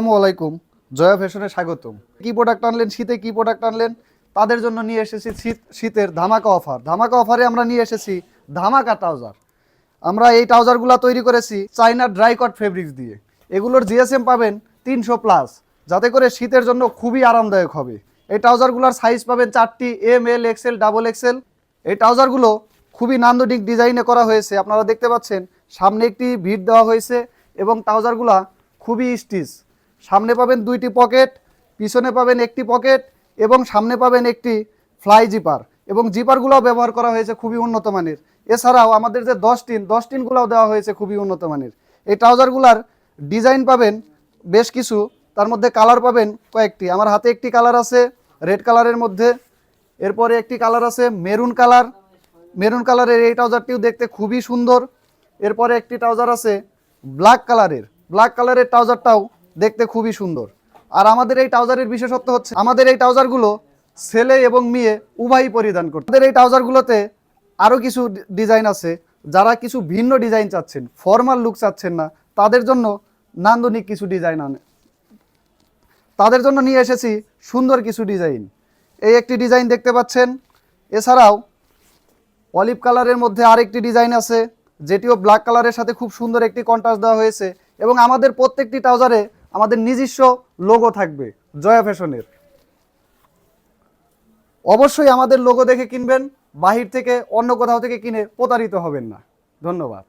আসসালামু আলাইকুম। জয়া ফ্যাশনে স্বাগতম। কি প্রোডাক্ট আনলেন, শীতে কি প্রোডাক্ট আনলেন? তাদের জন্য নিয়ে এসেছি শীত, শীতের ধামাকা অফার ধামাকা অফারে আমরা নিয়ে এসেছি ধামাকা ট্রাউজার আমরা এই ট্রাউজারগুলো তৈরি করেছি চাইনা ড্রাই কট ফেব্রিক্স দিয়ে। এগুলোর জিএসএম পাবেন তিনশো প্লাস যাতে করে শীতের জন্য খুবই আরামদায়ক হবে। এই ট্রাউজারগুলোর সাইজ পাবেন চারটি M L XL double XL এই ট্রাউজারগুলো খুবই নান্দনিক ডিজাইনে করা হয়েছে। আপনারা দেখতে পাচ্ছেন, সামনে একটি ভিড় দেওয়া হয়েছে এবং ট্রাউজারগুলা খুবই স্টিচ। সামনে পাবেন দুইটি পকেট, পিছনে পাবেন একটি পকেট এবং সামনে পাবেন একটি ফ্লাই জিপার এবং জিপারগুলোও ব্যবহার করা হয়েছে খুবই উন্নত মানের। এছাড়াও আমাদের যে দশ টিন, দশ টিনগুলোও দেওয়া হয়েছে খুবই উন্নত মানের। এই ট্রাউজারগুলার ডিজাইন পাবেন বেশ কিছু, তার মধ্যে কালার পাবেন কয়েকটি। আমার হাতে একটি কালার আছে, রেড কালারের মধ্যে। এরপরে একটি কালার আছে, মেরুন কালার। মেরুন কালারের এই ট্রাউজারটিও দেখতে খুবই সুন্দর। এরপরে একটি ট্রাউজার আছে, ব্ল্যাক কালারের। ব্ল্যাক কালারের ট্রাউজারটাও দেখতে খুবই সুন্দর। আর আমাদের এই ট্রাউজারের বিশেষত্ব হচ্ছে, আমাদের এই ট্রাউজারগুলো ছেলে এবং মেয়ে উভয়ই পরিধান করতে আমাদের এই ট্রাউজারগুলোতে আরও কিছু ডিজাইন আছে, যারা কিছু ভিন্ন ডিজাইন চাচ্ছেন, ফর্মাল লুক চাচ্ছেন না, তাদের জন্য নান্দনিক কিছু ডিজাইন আনে। তাদের জন্য নিয়ে এসেছি সুন্দর কিছু ডিজাইন। এই একটি ডিজাইন দেখতে পাচ্ছেন। এছাড়াও অলিভ কালারের মধ্যে আরেকটি ডিজাইন আছে, যেটিও ব্ল্যাক কালারের সাথে খুব সুন্দর একটি কন্ট্রাস্ট দেওয়া হয়েছে এবং আমাদের প্রত্যেকটি ট্রাউজারে আমাদের নিজস্ব লোগো থাকবে, জয়া ফ্যাশনের। অবশ্যই আমাদের লোগো দেখে কিনবেন, বাহির থেকে অন্য কোথাও থেকে কিনে প্রতারিত হবেন না। ধন্যবাদ।